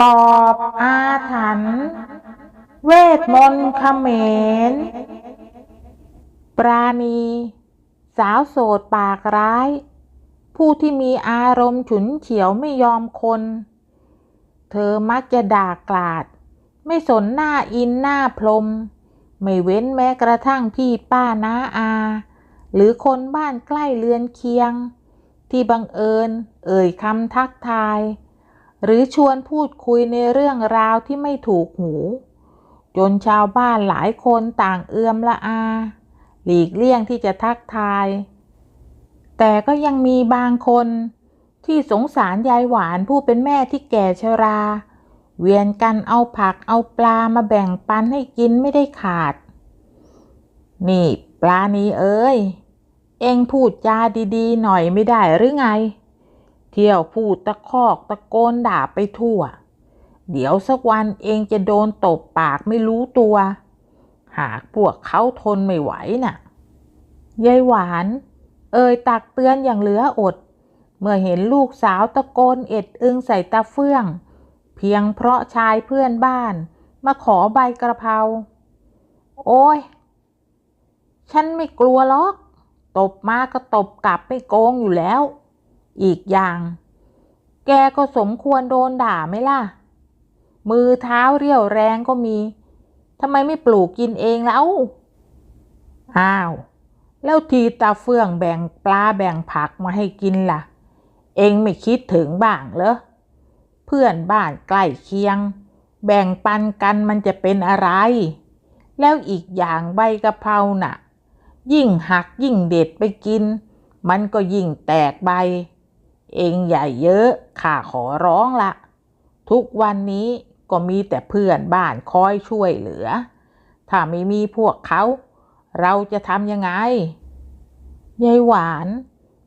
ปอบอาถรรพ์เวทมนต์เขมร ปราณี สาวโสดปากร้าย ผู้ที่มีอารมณ์ฉุนเฉียวไม่ยอมคน เธอมักจะด่ากลาด ไม่สนหน้าอินหน้าพรม ไม่เว้นแม้กระทั่งพี่ป้าน้าอา หรือคนบ้านใกล้เรือนเคียง ที่บังเอิญ เอ่ยคำทักทาย หรือชวนพูดคุยในเรื่องราวที่ไม่ถูกหู จนชาวบ้านหลายคนต่างเอือมละอา หลีกเลี่ยงที่จะทักทาย แต่ก็ยังมีบางคนที่สงสารยายหวานผู้เป็นแม่ที่แก่ชรา เวียนกันเอาผักเอาปลามาแบ่งปันให้กินไม่ได้ขาด นี่ปลานี้เอ้ย เอ็งพูดจาดีๆ หน่อยไม่ได้หรือไง เที่ยวพูดตะคอกตะโกนด่าไปทั่ว เดี๋ยวสักวันเองจะโดนตบปากไม่รู้ตัว หากพวกเขาทนไม่ไหวน่ะยายหวาน เอ่ยตักเตือนอย่างเหลืออด เมื่อเห็นลูกสาวตะโกนเอ็ดอึงใส่ตาเฟื่อง เพียงเพราะชายเพื่อนบ้าน มาขอใบกระเพราโอ้ย ฉันไม่กลัวหรอก ตบมาก็ตบกลับไม่โกงอยู่แล้ว อีกอย่าง แกก็สมควรโดนด่าไหมล่ะ มือเท้าเรี่ยวแรงก็มีทำไมไม่ปลูกกินเองแล้วอ้าว แล้วทีตาเฟื่องแบ่งปลาแบ่งผักมาให้กินล่ะ เองไม่คิดถึงบ้างเหรอ เพื่อนบ้านใกล้เคียง แบ่งปันกันมันจะเป็นอะไร แล้วอีกอย่างใบกะเพราน่ะ ยิ่งหักยิ่งเด็ดไปกิน มันก็ยิ่งแตกใบ เองใหญ่เยอะข้าขอร้องละ ทุกวันนี้ก็มีแต่เพื่อนบ้านคอยช่วยเหลือ ถ้าไม่มีพวกเขา เราจะทำยังไง ยายหวาน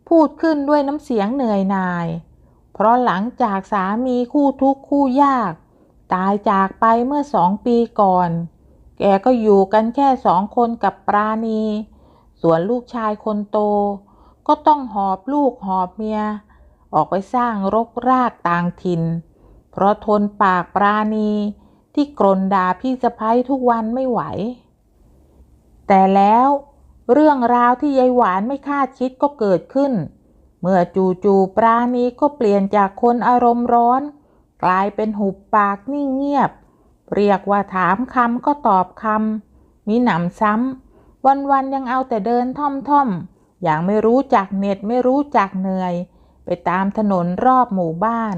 พูดขึ้นด้วยน้ำเสียงเหนื่อยหน่าย เพราะหลังจากสามีคู่ทุกข์คู่ยาก ตายจากไปเมื่อสองปีก่อน แกก็อยู่กันแค่สองคนกับปราณี ส่วนลูกชายคนโต ก็ต้องหอบลูกหอบเมีย ออกไปสร้างรกรากต่างถิ่น เพราะทนปากปราณีที่กรนด่าพี่สะพ้ยทุกวันไม่ไหว แต่แล้วเรื่องราวที่ยายหวานไม่คาดคิดก็เกิดขึ้น เมื่อจู่ๆปราณีก็เปลี่ยนจากคนอารมณ์ร้อน กลายเป็นหุบปากนิ่งเงียบ เรียกว่าถามคำก็ตอบคำมีหนำซ้ำวันๆยังเอาแต่เดินท่อมๆ อย่างไม่รู้จักเหน็ดไม่รู้จักเหนื่อย ไปตามถนนรอบหมู่บ้าน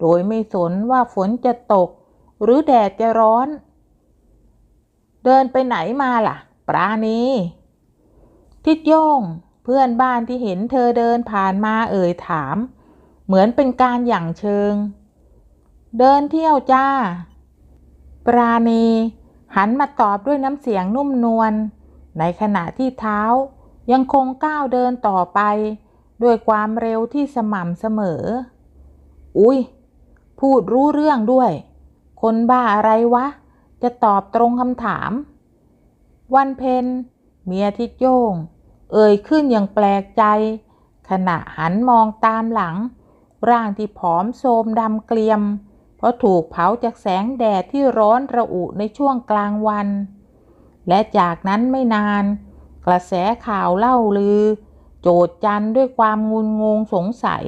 โดยไม่สนว่าฝนจะตก หรือแดดจะร้อน เดินไปไหนมาล่ะ ปราณีทิดโยงเพื่อนบ้านที่เห็นเธอเดินผ่านมาเอ่ยถาม เหมือนเป็นการหยั่งเชิง เดินเที่ยวจ้า ปราณีหันมาตอบด้วยน้ำเสียงนุ่มนวลในขณะที่เท้ายังคงก้าวเดินต่อไป ด้วยความเร็วที่สม่ำเสมอ อุ้ย พูดรู้เรื่องด้วย คนบ้าอะไรวะ จะตอบตรงคำถาม วันเพ็ญเมียทิดโยง เอ่ยขึ้นอย่างแปลกใจ ขณะหันมองตามหลัง ร่างที่ผอมโทมดำเกลียม เพราะถูกเผาจากแสงแดดที่ร้อนระอุในช่วงกลางวัน และจากนั้นไม่นาน กระแสข่าวเล่าลือ โจดจันด้วยความงุนงงสงสัย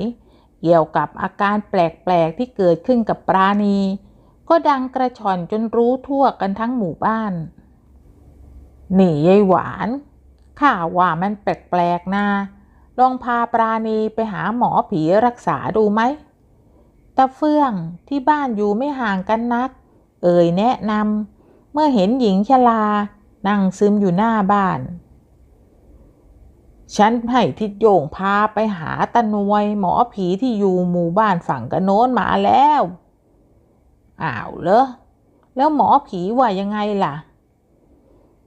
เกี่ยวกับอาการแปลกๆที่เกิดขึ้นกับปราณี ก็ดังกระชอนจนรู้ทั่วกันทั้งหมู่บ้าน หนี่ยายหวานข้าว่ามันแปลกๆนะลองพาปราณีไปหาหมอผีรักษาดูไหมตาเฟื่องที่บ้านอยู่ไม่ห่างกันนัก เอ่ยแนะนำเมื่อเห็นหญิงชรานั่งซึมอยู่หน้าบ้าน ฉันให้ทิดโยงพาไปหาตานวย หมอผีที่อยู่หมู่บ้านฝั่งกระโน้นมาแล้ว อ้าวเหรอ แล้วหมอผีว่ายังไงล่ะ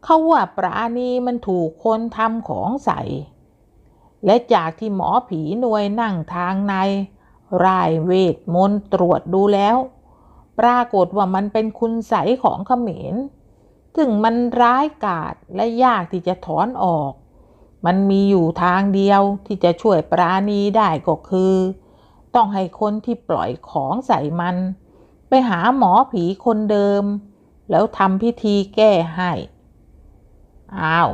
เขาว่าปราณีมันถูกคนทำของใส่ และจากที่หมอผีหน่วยนั่งทางในรายเวทมนต์ตรวจดูแล้ว ปรากฏว่ามันเป็นคุณใสของเขมรถึงมันร้ายกาจและยากที่จะถอนออก มันมีอยู่ทางเดียวที่จะช่วยปราณีได้ก็คือ ต้องให้คนที่ปล่อยของใส่มัน ไปหาหมอผีคนเดิม แล้วทำพิธีแก้ให้ อ้าว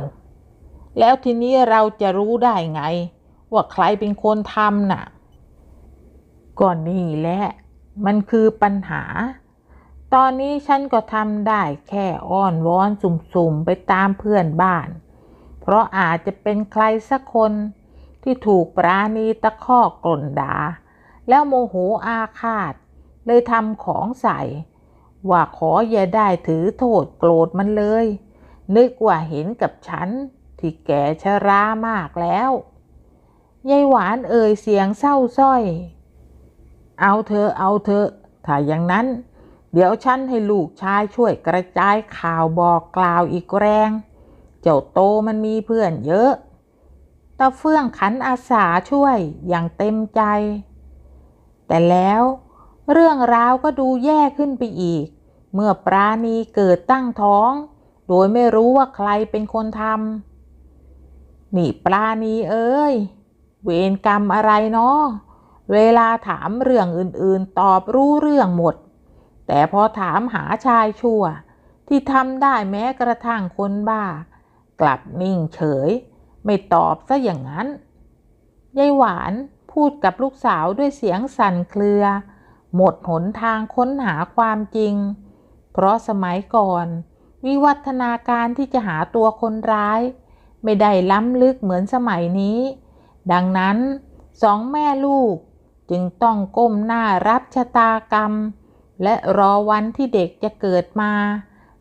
แล้วทีนี้เราจะรู้ได้ไง ว่าใครเป็นคนทำน่ะก่อนนี่แหละ มันคือปัญหา ตอนนี้ฉันก็ทำได้แค่อ้อนวอนสุ่มๆไปตามเพื่อนบ้าน เพราะอาจจะเป็นใครสักคนที่ถูกปราณีตะคอกกล่นด่าแล้วโมโหอาฆาต เลยทำของใส่ ว่าขออย่าได้ถือโทษโกรธมันเลย นึกว่าเห็นกับฉัน ที่แก่ชรามากแล้วยายหวานเอ่ยเสียงเศร้าส้อย เอาเธอเอาเธอถ้าอย่างนั้น เดี๋ยวฉันให้ลูกชายช่วยกระจายข่าวบอกกล่าวอีกแรง เจ้าโตมันมีเพื่อนเยอะ ตาเฟื่องขันอาสาช่วยอย่างเต็มใจ แต่แล้วเรื่องราวก็ดูแย่ขึ้นไปอีก เมื่อปราณีเกิดตั้งท้อง โดยไม่รู้ว่าใครเป็นคนทำนี่ปราณีเอ้ย เวรกรรมอะไรเนาะเวลาถามเรื่องอื่นๆ ตอบรู้เรื่องหมด แต่พอถามหาชายชั่ว ที่ทำได้แม้กระทั่งคนบ้า กลับนิ่งเฉย ไม่ตอบซะอย่างนั้น ยายหวานพูดกับลูกสาวด้วยเสียงสั่นเครือ หมดหนทางค้นหาความจริง เพราะสมัยก่อน วิวัฒนาการที่จะหาตัวคนร้าย ไม่ได้ล้ำลึกเหมือนสมัยนี้ ดังนั้นสองแม่ลูกจึงต้องก้มหน้ารับชะตากรรม และรอวันที่เด็กจะเกิดมา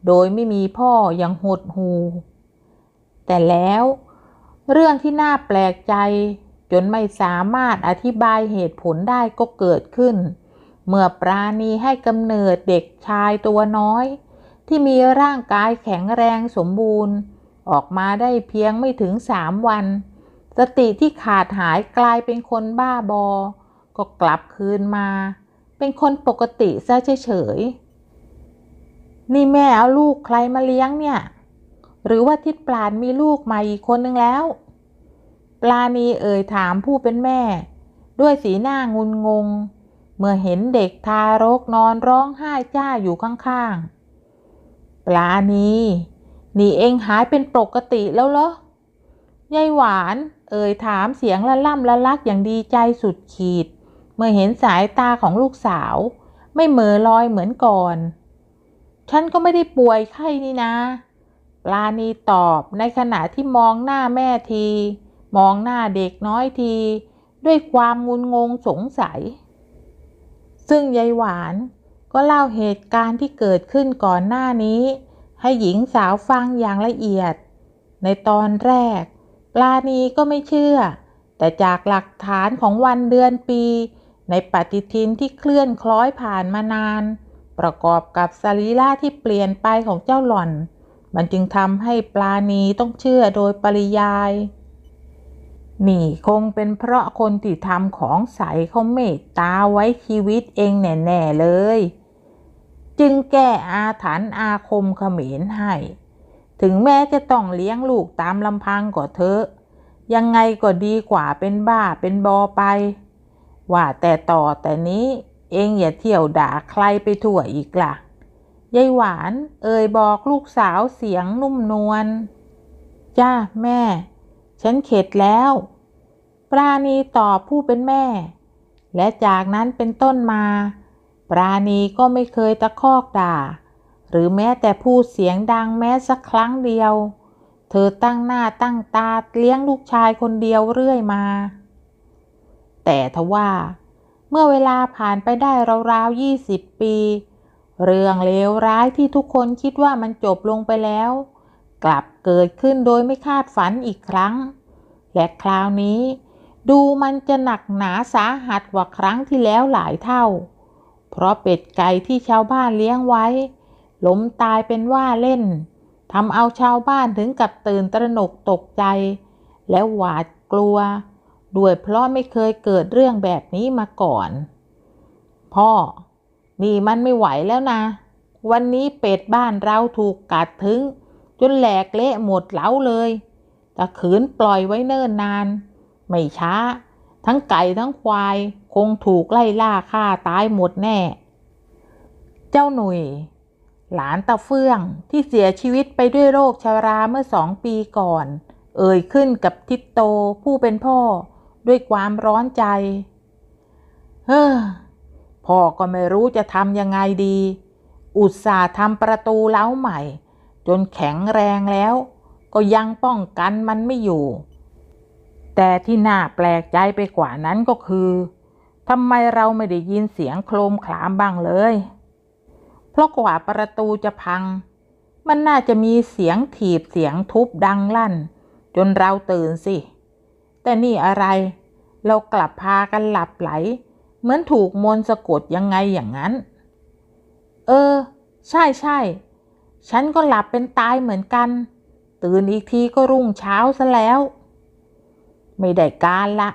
โดยไม่มีพ่ออย่างหดหู แต่แล้วเรื่องที่น่าแปลกใจ จนไม่สามารถอธิบายเหตุผลได้ก็เกิดขึ้น เมื่อปราณีให้กำเนิดเด็กชายตัวน้อย ที่มีร่างกายแข็งแรงสมบูรณ์ ออกมาได้เพียงไม่ถึงสามวัน สติที่ขาดหายกลายเป็นคนบ้าบอ ก็กลับคืนมา เป็นคนปกติซะเฉยๆนี่แม่เอาลูกใครมาเลี้ยงเนี่ย หรือว่าทิดปลานมีลูกม่อีกคนนึงแล้ว ปลาณีเอ่ยถามผู้เป็นแม่ ด้วยสีหน้างุนงง เมื่อเห็นเด็กทารกนอนร้องไห้จ้าอยู่ข้างๆ ปลาณีนี่เองหายเป็นปกติแล้วเหรอยายหวาน เอ่ยถามเสียงละล่ำละลักอย่างดีใจสุดขีด เมื่อเห็นสายตาของลูกสาว ไม่เหม่อลอยเหมือนก่อน ฉันก็ไม่ได้ป่วยไข้นี่นะ ลาณีตอบในขณะที่มองหน้าแม่ที มองหน้าเด็กน้อยที ด้วยความงุนงงสงสัย ซึ่งยายหวานก็เล่าเหตุการณ์ที่เกิดขึ้นก่อนหน้านี้ ให้หญิงสาวฟังอย่างละเอียด ในตอนแรก ปลาณีก็ไม่เชื่อ แต่จากหลักฐานของวันเดือนปี ในปฏิทินที่เคลื่อนคล้อยผ่านมานาน ประกอบกับสรีระที่เปลี่ยนไปของเจ้าหล่อน มันจึงทำให้ปลาณีต้องเชื่อโดยปริยาย นี่คงเป็นเพราะคนที่ทำของใสเขาเมตตาไว้ชีวิตเองแน่ๆเลย จึงแก้อาถรรพ์อาคมเขมรให้ ถึงแม้จะต้องเลี้ยงลูกตามลำพังก็เถอะ ยังไงก็ดีกว่าเป็นบ้าเป็นบอไป ว่าแต่ต่อแต่นี้เองอย่าเที่ยวด่าใครไปทั่วอีกล่ะ ยายหวาน เอ่ยบอกลูกสาวเสียงนุ่มนวล จ้าแม่ ฉันเข็ดแล้ว ปราณีตอบผู้เป็นแม่ และจากนั้นเป็นต้นมา ปราณีก็ไม่เคยตะคอกด่า หรือแม้แต่พูดเสียงดังแม้สักครั้งเดียว เธอตั้งหน้าตั้งตาเลี้ยงลูกชายคนเดียวเรื่อยมา แต่ทว่า เมื่อเวลาผ่านไปได้ราวๆยี่สิบปี เรื่องเลวร้ายที่ทุกคนคิดว่ามันจบลงไปแล้ว กลับเกิดขึ้นโดยไม่คาดฝันอีกครั้ง และคราวนี้ ดูมันจะหนักหนาสาหัสกว่าครั้งที่แล้วหลายเท่า เพราะเป็ดไก่ที่ชาวบ้านเลี้ยงไว้ ล้มตายเป็นว่าเล่นทำเอาชาวบ้านถึงกับตื่นตระหนกตกใจ และหวาดกลัว ด้วยเพราะไม่เคยเกิดเรื่องแบบนี้มาก่อน พ่อ นี่มันไม่ไหวแล้วนะ วันนี้เป็ดบ้านเราถูกกัดถึง จนแหลกเละหมดเหลาเลยแต่ขืนปล่อยไว้เนิ่นนาน ไม่ช้า ทั้งไก่ทั้งควาย คงถูกไล่ล่าฆ่าตายหมดแน่ เจ้าหนุ่ย หลานตาเฟื่องที่เสียชีวิตไปด้วยโรคชาราเมื่อสองปีก่อน เอ่ยขึ้นกับทิดโตผู้เป็นพ่อด้วยความร้อนใจ เฮ้อ พ่อก็ไม่รู้จะทำยังไงดี อุตส่าห์ทำประตูเล้าใหม่ จนแข็งแรงแล้ว ก็ยังป้องกันมันไม่อยู่ แต่ที่น่าแปลกใจไปกว่านั้นก็คือทำไมเราไม่ได้ยินเสียงโครมขลามบ้างเลย เพราะกว่าประตูจะพัง มันน่าจะมีเสียงถีบเสียงทุบดังลั่น จนเราตื่นสิ แต่นี่อะไร เรากลับพากันหลับไหล เหมือนถูกมนสะกดยังไงอย่างนั้น เออ ใช่ใช่ ฉันก็หลับเป็นตายเหมือนกัน ตื่นอีกทีก็รุ่งเช้าซะแล้ว ไม่ได้การละ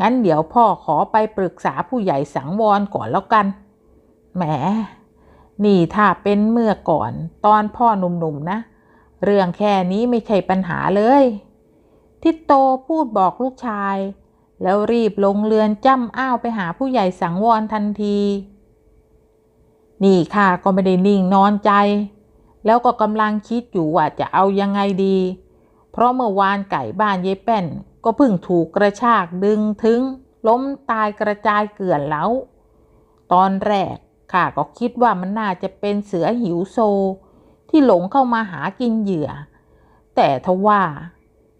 งั้นเดี๋ยวพ่อขอไปปรึกษาผู้ใหญ่สังวรก่อนแล้วกัน แหม นี่ถ้าเป็นเมื่อก่อนตอนพ่อหนุ่มๆนะ เรื่องแค่นี้ไม่ใช่ปัญหาเลย ทิโตพูดบอกลูกชาย แล้วรีบลงเรือนจ้ำอ้าวไปหาผู้ใหญ่สังวรทันที นี่ข้าก็ไม่ได้นิ่งนอนใจ แล้วก็กำลังคิดอยู่ว่าจะเอายังไงดี เพราะเมื่อวานไก่บ้านเยแป้น ก็เพิ่งถูกกระชากดึงถึง ล้มตายกระจายเกลื่อนแล้ว ตอนแรกข้าก็คิดว่ามันน่าจะเป็นเสือหิวโซ ที่หลงเข้ามาหากินเหยื่อ แต่ทว่า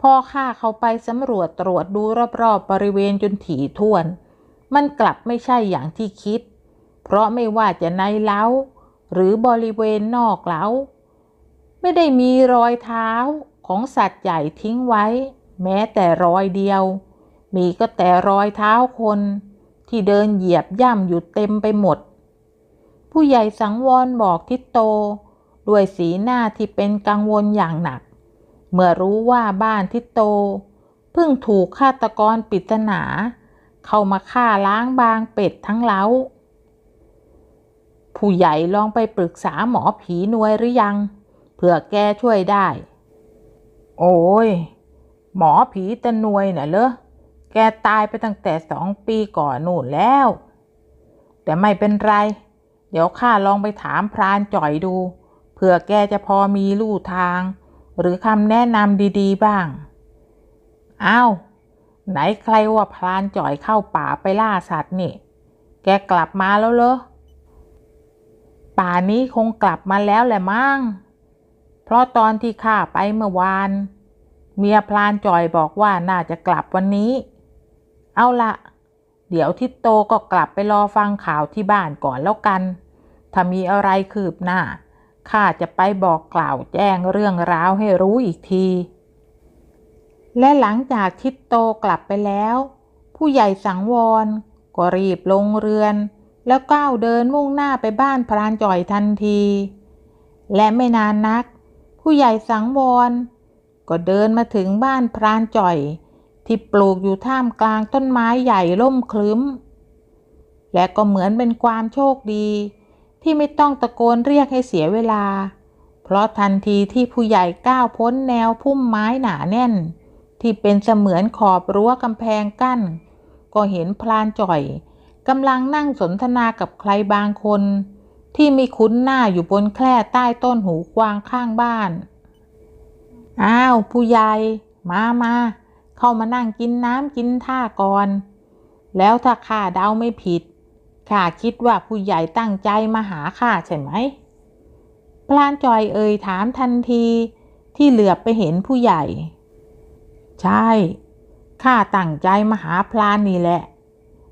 พอข้าเขาไปสำรวจตรวจดูรอบๆบริเวณจนถี่ถ้วน มันกลับไม่ใช่อย่างที่คิด เพราะไม่ว่าจะในเล้า หรือบริเวณนอกเล้า ไม่ได้มีรอยเท้าของสัตว์ใหญ่ทิ้งไว้ แม้แต่รอยเดียว มีก็แต่รอยเท้าคน ที่เดินเหยียบย่ำอยู่เต็มไปหมด ผู้ใหญ่สังวรบอกทิโต ด้วยสีหน้าที่เป็นกังวลอย่างหนัก เมื่อรู้ว่าบ้านทิโต เพิ่งถูกฆาตกรปริศนา เข้ามาฆ่าล้างบางเป็ดทั้งเล้า ผู้ใหญ่ลองไปปรึกษาหมอผีนวยหรือยัง เผื่อแกช่วยได้ โอ้ย หมอผีตะนวยน่ะเหรอแกตายไปตั้งแต่สองปีก่อนนู่นแล้ว แต่ไม่เป็นไร เดี๋ยวข้าลองไปถามพรานจ่อยดู เผื่อแกจะพอมีลู่ทาง หรือคำแนะนำดีๆบ้าง อ้าว ไหนใครว่าพรานจ่อยเข้าป่าไปล่าสัตว์นี่ แกกลับมาแล้วเหรอ ป่านี้คงกลับมาแล้วแหละมั้ง เพราะตอนที่ข้าไปเมื่อวาน เมียพลานจ่อยบอกว่าน่าจะกลับวันนี้ เอาละเดี๋ยวทิดโตก็กลับไปรอฟังข่าวที่บ้านก่อนแล้วกัน ถ้ามีอะไรคืบหน้า ข้าจะไปบอกกล่าวแจ้งเรื่องราวให้รู้อีกที และหลังจากทิดโตกลับไปแล้ว ผู้ใหญ่สังวร ก็รีบลงเรือน แล้วก้าวเดินมุ่งหน้าไปบ้านพรานจ่อยทันที และไม่นานนัก ผู้ใหญ่สังวร ก็เดินมาถึงบ้านพรานจ่อย ที่ปลูกอยู่ท่ามกลางต้นไม้ใหญ่ร่มคลึ้ม และก็เหมือนเป็นความโชคดี ที่ไม่ต้องตะโกนเรียกให้เสียเวลา เพราะทันทีที่ผู้ใหญ่ก้าวพ้นแนวพุ่มไม้หนาแน่น ที่เป็นเสมือนขอบรั้วกำแพงกั้น ก็เห็นพลานจ่อยกำลังนั่งสนทนากับใครบางคน ที่ไม่คุ้นหน้าอยู่บนแคร่ใต้ต้นหูกวางข้างบ้าน อ้าว ผู้ใหญ่ มามาเข้ามานั่งกินน้ำกินท่าก่อน แล้วถ้าข้าเดาไม่ผิด ข้าคิดว่าผู้ใหญ่ตั้งใจมาหาข้าใช่ไหม พลานจอยเอ่ยถามทันทีที่เหลือบไปเห็นผู้ใหญ่ ใช่ ข้าตั้งใจมาหาพลานนี่แหละ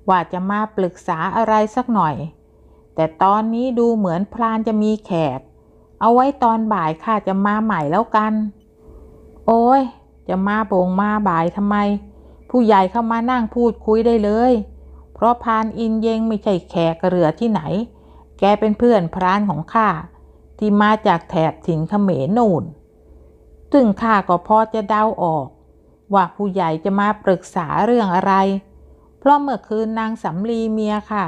ว่าจะมาปรึกษาอะไรสักหน่อย แต่ตอนนี้ดูเหมือนพลานจะมีแขก เอาไว้ตอนบ่ายข้าจะมาใหม่แล้วกัน โอ้ย จะมาโป่งมาบ่ายทำไม ผู้ใหญ่เข้ามานั่งพูดคุยได้เลย เพราะพานอินเยงไม่ใช่แขกเรือที่ไหน แกเป็นเพื่อนพรานของข้าที่มาจากแถบถิ่นเขมรนูนซึ่งข้าก็พอจะเดาออก ว่าผู้ใหญ่จะมาปรึกษาเรื่องอะไร เพราะเมื่อคืนนางสำลีเมียค่ะ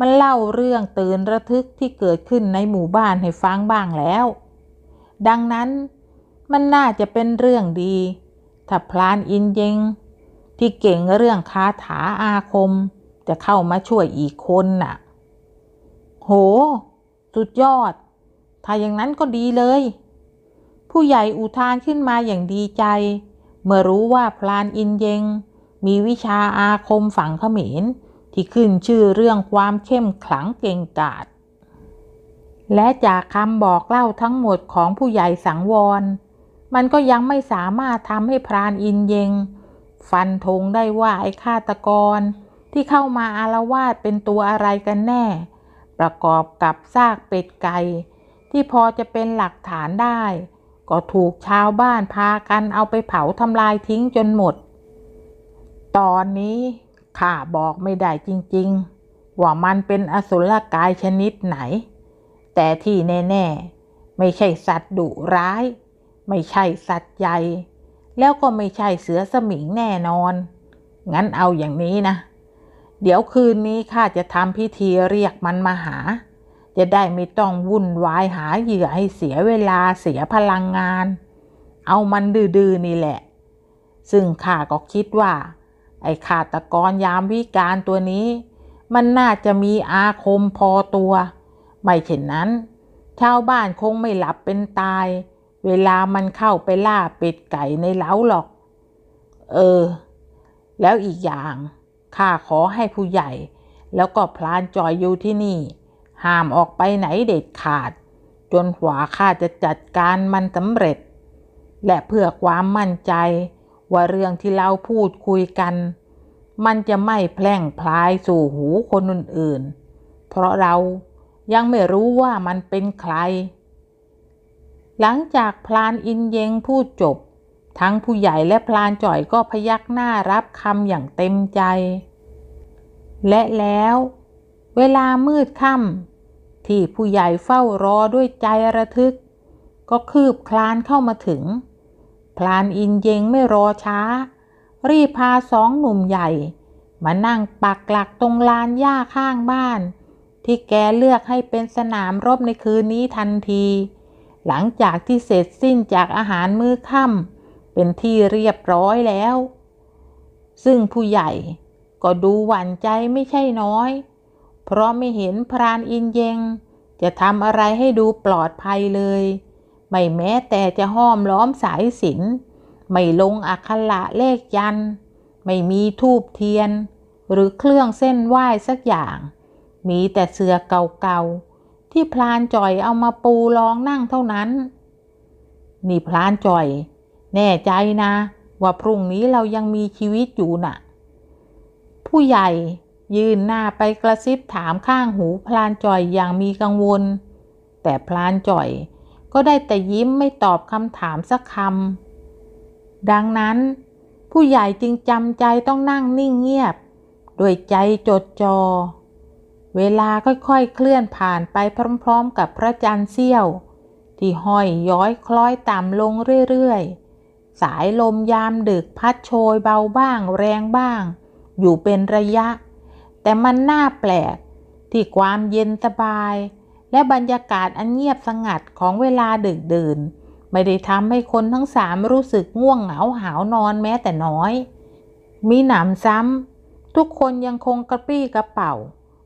มันเล่าเรื่องตื่นระทึกที่เกิดขึ้นในหมู่บ้านให้ฟังบ้างแล้ว ดังนั้นมันน่าจะเป็นเรื่องดี ถ้าพลานอินเยงที่เก่งเรื่องคาถาอาคม จะเข้ามาช่วยอีกคนน่ะ โห สุดยอด ถ้าอย่างนั้นก็ดีเลย ผู้ใหญ่อุทานขึ้นมาอย่างดีใจ เมื่อรู้ว่าพลานอินเยง มีวิชาอาคมฝังเขมรที่ขึ้นชื่อเรื่องความเข้มขลังเก่งกาจและจากคำบอกเล่าทั้งหมดของผู้ใหญ่สังวร มันก็ยังไม่สามารถทำให้พรานอินเยง ฟันธงได้ว่าไอ้ฆาตกร ที่เข้ามาอารวาสเป็นตัวอะไรกันแน่ ประกอบกับซากเป็ดไก่ที่พอจะเป็นหลักฐานได้ ก็ถูกชาวบ้านพากันเอาไปเผาทำลายทิ้งจนหมด ตอนนี้ข้าบอกไม่ได้จริงๆ ว่ามันเป็นอสุรกายชนิดไหน แต่ที่แน่ๆ ไม่ใช่สัตว์ดุร้าย ไม่ใช่สัตว์ใหญ่ แล้วก็ไม่ใช่เสือสมิงแน่นอน งั้นเอาอย่างนี้นะ เดี๋ยวคืนนี้ข้าจะทำพิธีเรียกมันมาหา จะได้ไม่ต้องวุ่นวายหาเหยื่อให้เสียเวลาเสียพลังงาน เอามันดื้อๆนี่แหละ ซึ่งข้าก็คิดว่า ไอ้ฆาตกรยามวิการตัวนี้ มันน่าจะมีอาคมพอตัว ไม่เช่นนั้น ชาวบ้านคงไม่หลับเป็นตาย เวลามันเข้าไปล่าเป็ดไก่ในเล้าหรอก เออ แล้วอีกอย่าง ข้าขอให้ผู้ใหญ่ แล้วก็พลานจอยอยู่ที่นี่ ห้ามออกไปไหนเด็ดขาด จนกว่าข้าจะจัดการมันสำเร็จ และเพื่อความมั่นใจว่าเรื่องที่เราพูดคุยกัน มันจะไม่แพร่งพลายสู่หูคนอื่นๆ เพราะเรายังไม่รู้ว่ามันเป็นใคร หลังจากพลานอินเยงพูดจบ ทั้งผู้ใหญ่และพลานจ่อยก็พยักหน้ารับคำอย่างเต็มใจ และแล้ว เวลามืดค่ำที่ผู้ใหญ่เฝ้ารอด้วยใจระทึก ก็คืบคลานเข้ามาถึง พลานอินเยงไม่รอช้า รีพาสองหนุ่มใหญ่ มานั่งปักหลักตรงลานหญ้าข้างบ้าน ที่แกเลือกให้เป็นสนามรบในคืนนี้ทันที หลังจากที่เสร็จสิ้นจากอาหารมื้อค่ำ เป็นที่เรียบร้อยแล้ว ซึ่งผู้ใหญ่ก็ดูหวั่นใจไม่ใช่น้อย เพราะไม่เห็นพรานอินเยงจะทำอะไรให้ดูปลอดภัยเลย ไม่แม้แต่จะห้อมล้อมสายสิน ไม่ลงอักขระเลขยัน ไม่มีทูบเทียน หรือเครื่องเส้นไหว้สักอย่าง มีแต่เสือเก่าๆ ที่พลานจ่อยเอามาปูรองนั่งเท่านั้น นี่พลานจ่อย แน่ใจนะ ว่าพรุ่งนี้เรายังมีชีวิตอยู่น่ะ ผู้ใหญ่ยืนหน้าไปกระซิบถามข้างหูพลานจ่อยอย่างมีกังวล แต่พลานจ่อยก็ได้แต่ยิ้มไม่ตอบคำถามสักคำดังนั้น ผู้ใหญ่จึงจำใจต้องนั่งนิ่งเงียบด้วยใจจดจอ เวลาค่อยๆเคลื่อนผ่านไปพร้อมๆกับพระจันทร์เสี้ยว ที่ห้อยย้อยคล้อยต่ำลงเรื่อยๆ สายลมยามดึกพัดโชยเบาบ้างแรงบ้าง อยู่เป็นระยะ แต่มันน่าแปลก ที่ความเย็นสบาย และบรรยากาศอันเงียบสงัดของเวลาดึกดื่น ไม่ได้ทำให้คนทั้งสามรู้สึกง่วงเหงาหาวนอนแม้แต่น้อย มีหนำซ้ำ ทุกคนยังคงกระปรี้กระเป๋า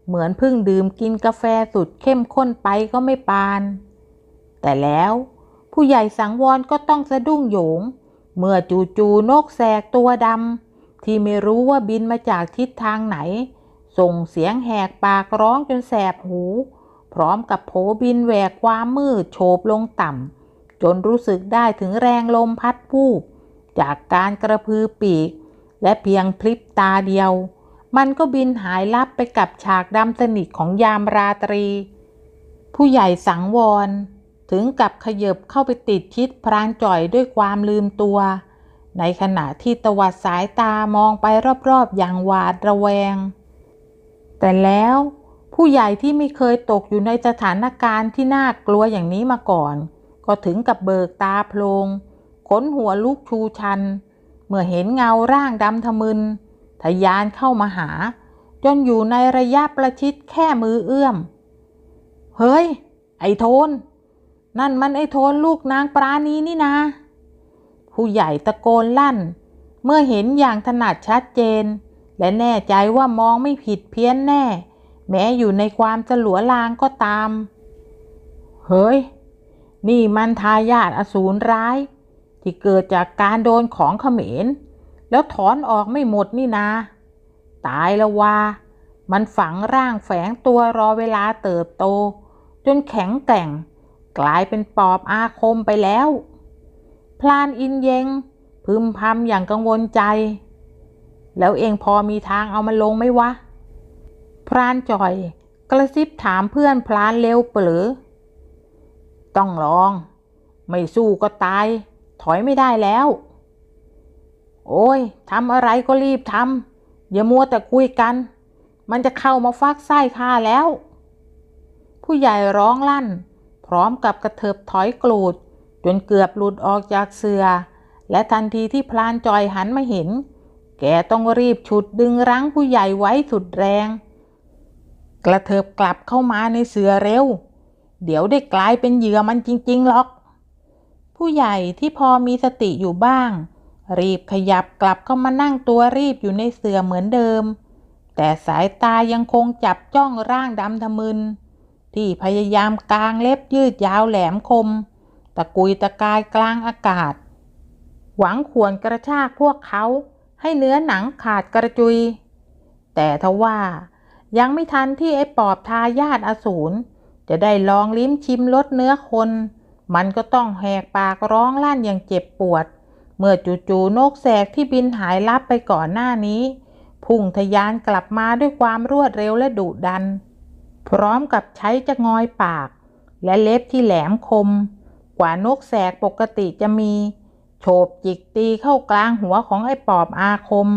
เหมือนเพิ่งดื่มกินกาแฟสุดเข้มข้นไปก็ไม่ปาน แต่แล้ว ผู้ใหญ่สังวรก็ต้องสะดุ้งโหยง เมื่อจู่ๆนกแสกตัวดำที่ไม่รู้ว่าบินมาจากทิศทางไหน ส่งเสียงแหกปากร้องจนแสบหู พร้อมกับโผบินแหวกความมืดโฉบลงต่ำจนรู้สึกได้ถึงแรงลมพัดผูบจากการกระพือปีก และเพียงพลิบตาเดียว มันก็บินหายลับไปกับฉากดำสนิทของยามราตรี ผู้ใหญ่สังวร ถึงกับขยบเข้าไปติดชิดพรานจ่อยด้วยความลืมตัว ในขณะที่ตวัดสายตามองไปรอบๆอย่างหวาดระแวง แต่แล้วผู้ใหญ่ที่ไม่เคยตกอยู่ในสถานการณ์ที่น่ากลัวอย่างนี้มาก่อน ก็ถึงกับเบิกตาโพลงขนหัวลุกชูชัน เมื่อเห็นเงาร่างดำทะมึน ทะยานเข้ามาหา จนอยู่ในระยะประชิดแค่มือเอื้อม เฮ้ย ไอ้โทน นั่นมันไอ้โทนลูกนางปราณีนี่นะ ผู้ใหญ่ตะโกนลั่น เมื่อเห็นอย่างถนัดชัดเจน และแน่ใจว่ามองไม่ผิดเพี้ยนแน่ แม้อยู่ในความสลัวลางก็ตาม เฮ้ย นี่มันทายาทอสูรร้าย ที่เกิดจากการโดนของเขมร แล้วถอนออกไม่หมดนี่นา ตายแล้วว่า มันฝังร่างแฝงตัวรอเวลาเติบโต จนแข็งแกร่ง กลายเป็นปอบอาคมไปแล้ว พลานอินเยงพึมพำอย่างกังวลใจ แล้วเองพอมีทางเอามันลงไหมวะ พรานจ่อยกระซิบถามเพื่อนพลานเร็วเปลือ ต้องลอง ไม่สู้ก็ตาย ถอยไม่ได้แล้ว โอ้ยทำอะไรก็รีบทำอย่ามัวแต่คุยกัน มันจะเข้ามาฟักไส้ข้าแล้ว ผู้ใหญ่ร้องลั่น พร้อมกับกระเถิบถอยกรูด จนเกือบหลุดออกจากเสือ และทันทีที่พลานจอยหันมาเห็น แกต้องรีบฉุดดึงรั้งผู้ใหญ่ไว้สุดแรง กระเถิบกลับเข้ามาในเสือเร็ว เดี๋ยวได้กลายเป็นเหยื่อมันจริงๆหรอก ผู้ใหญ่ที่พอมีสติอยู่บ้าง รีบขยับกลับเข้ามานั่งตัวรีบอยู่ในเสือเหมือนเดิม แต่สายตายังคงจับจ้องร่างดำทะมึน ที่พยายามกางเล็บยืดยาวแหลมคม ตะกุยตะกายกลางอากาศ หวังขวนกระชากพวกเขาให้เนื้อหนังขาดกระจุย แต่ทว่ายังไม่ทันที่ไอ้ปอบทายาทอสูรจะได้ลองลิ้มชิมรสเนื้อคน มันก็ต้องแหกปากร้องลั่นอย่างเจ็บปวด เมื่อจู่ๆนกแสกที่บินหายลับไปก่อนหน้านี้ พุ่งทะยานกลับมาด้วยความรวดเร็วและดุดัน พร้อมกับใช้จะงอยปาก และเล็บที่แหลมคม กว่านกแสกปกติจะมี โฉบจิกตีเข้ากลางหัวของไอ้ปอบอาคม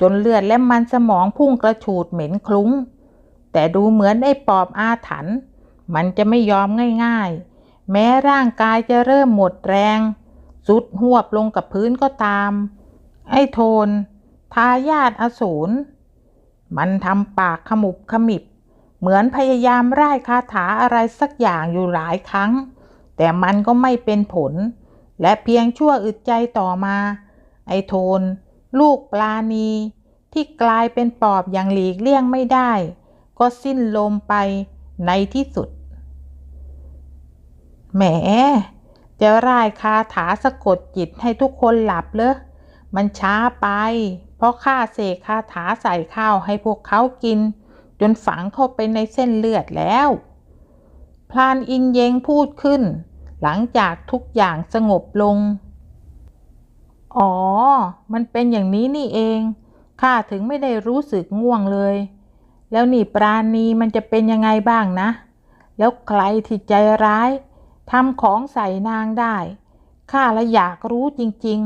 จนเลือดและมันสมองพุ่งกระฉูดเหม็นคลุ้ง แต่ดูเหมือนไอ้ปอบอาถรรพ์มันจะไม่ยอมง่ายๆ แม้ร่างกายจะเริ่มหมดแรงสุดหวบลงกับพื้นก็ตาม ไอ้โทน ทายาทอสูร มันทำปากขมุบขมิบ เหมือนพยายามร่ายคาถาอะไรสักอย่างอยู่หลายครั้ง แต่มันก็ไม่เป็นผล และเพียงชั่วอึดใจต่อมา ไอโทน ลูกปลาณีที่กลายเป็นปอบอย่างหลีกเลี่ยงไม่ได้ ก็สิ้นลมไปในที่สุด แหม จะร่ายคาถาสะกดจิตให้ทุกคนหลับเลยมันช้าไป เพราะข้าเสกคาถาใส่ข้าวให้พวกเขากิน จนฝังเข้าไปในเส้นเลือดแล้ว พลานอินเยงพูดขึ้น หลังจากทุกอย่างสงบลง อ๋อ มันเป็นอย่างนี้นี่เอง ข้าถึงไม่ได้รู้สึกง่วงเลย แล้วนี่ปราณีมันจะเป็นยังไงบ้างนะ แล้วใครที่ใจร้ายทำของใส่นางได้ ข้าละอยากรู้จริง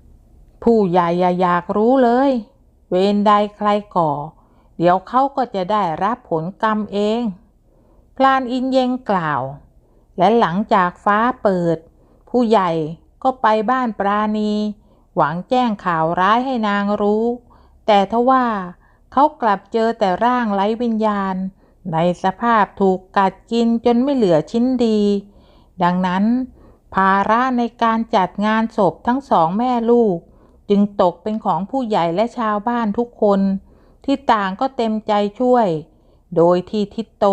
ๆ ผู้ใหญ่อย่าอยากรู้เลย เวรใดใครก่อ เดี๋ยวเขาก็จะได้รับผลกรรมเอง พลานอินเยงกล่าว และหลังจากฟ้าเปิด ผู้ใหญ่ก็ไปบ้านปราณี หวังแจ้งข่าวร้ายให้นางรู้ แต่ทว่าเขากลับเจอแต่ร่างไร้วิญญาณ ในสภาพถูกกัดกินจนไม่เหลือชิ้นดี ดังนั้น ภาระในการจัดงานศพทั้งสองแม่ลูก จึงตกเป็นของผู้ใหญ่และชาวบ้านทุกคน ที่ต่างก็เต็มใจช่วย โดยที่ทิตโต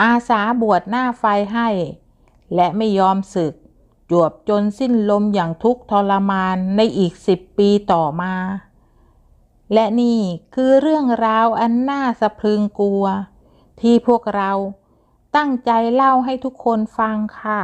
อาสาบวชหน้าไฟให้ และไม่ยอมศึก จวบจนสิ้นลมอย่างทุกข์ทรมานในอีกสิบปีต่อมา และนี่คือเรื่องราวอันน่าสะพรึงกลัว ที่พวกเราตั้งใจเล่าให้ทุกคนฟังค่ะ